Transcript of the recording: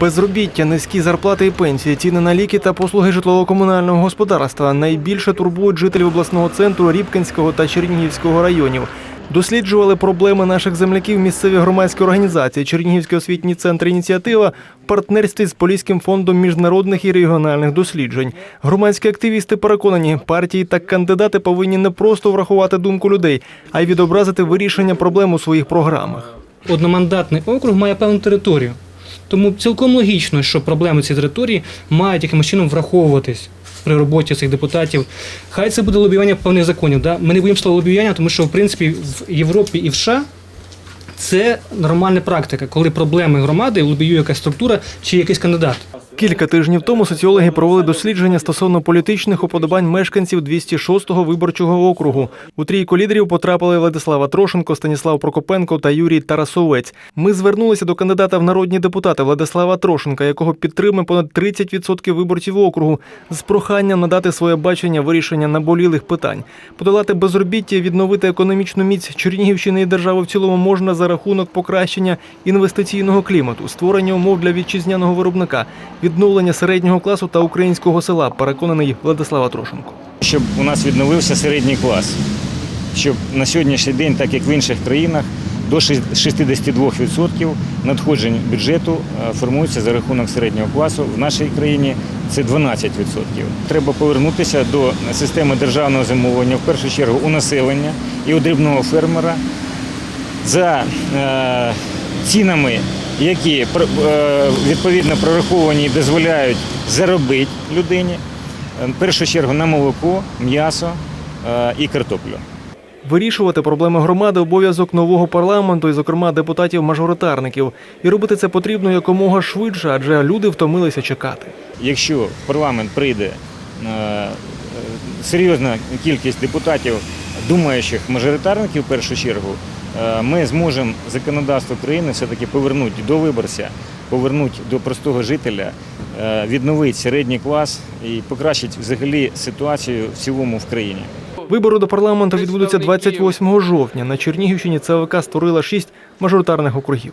Безробіття, низькі зарплати і пенсії, ціни на ліки та послуги житлово-комунального господарства найбільше турбують жителів обласного центру Рібкінського та Чернігівського районів. Досліджували проблеми наших земляків місцеві громадські організації Чернігівський освітній центр ініціатива в партнерстві з Поліським фондом міжнародних і регіональних досліджень. Громадські активісти переконані, партії та кандидати повинні не просто врахувати думку людей, а й відобразити вирішення проблем у своїх програмах. одномандатний округ має певну територію. Тому цілком логічно, що проблеми цієї території мають якимось чином враховуватись при роботі цих депутатів. Хай це буде лобіювання певних законів. Да? Ми не будемо слова лобіювання, тому що в принципі в Європі і в США це нормальна практика, коли проблеми громади лобіює якась структура чи якийсь кандидат. Кілька тижнів тому соціологи провели дослідження стосовно політичних уподобань мешканців 206-го виборчого округу. У трійку лідерів потрапили Владислава Трошенко, Станіслав Прокопенко та Юрій Тарасовець. Ми звернулися до кандидата в народні депутати Владислава Трошенка, якого підтримує понад 30% виборців округу, з проханням надати своє бачення вирішення наболілих питань. Подолати безробіття, відновити економічну міць Чернігівщини і держави в цілому можна за рахунок покращення інвестиційного клімату, створення умов для вітчизняного виробника, відновлення середнього класу та українського села. Переконаний Владислава Трошенко. щоб у нас відновився середній клас, щоб на сьогоднішній день, так як в інших країнах, до 62% надходжень бюджету е, формуються за рахунок середнього класу. В нашій країні це 12%. Треба повернутися до системи державного замовлення, в першу чергу у населення і у дрібного фермера за е, цінами, які е, відповідно прораховані і дозволяють заробити людині, е, в першу чергу на молоко, м'ясо е, і картоплю. Вирішувати проблеми громади обов'язок нового парламенту і, зокрема, депутатів-мажоритарників. І робити це потрібно якомога швидше, адже люди втомилися чекати. Якщо в парламент прийде серйозна кількість депутатів, думаючих мажоритарників, в першу чергу, е, ми зможемо законодавство країни все-таки повернути до виборця, повернути до простого жителя, е, відновити середній клас і покращити взагалі ситуацію в цілому в країні. Вибори до парламенту відбудуться 28 жовтня. На Чернігівщині ЦВК створила шість мажоритарних округів.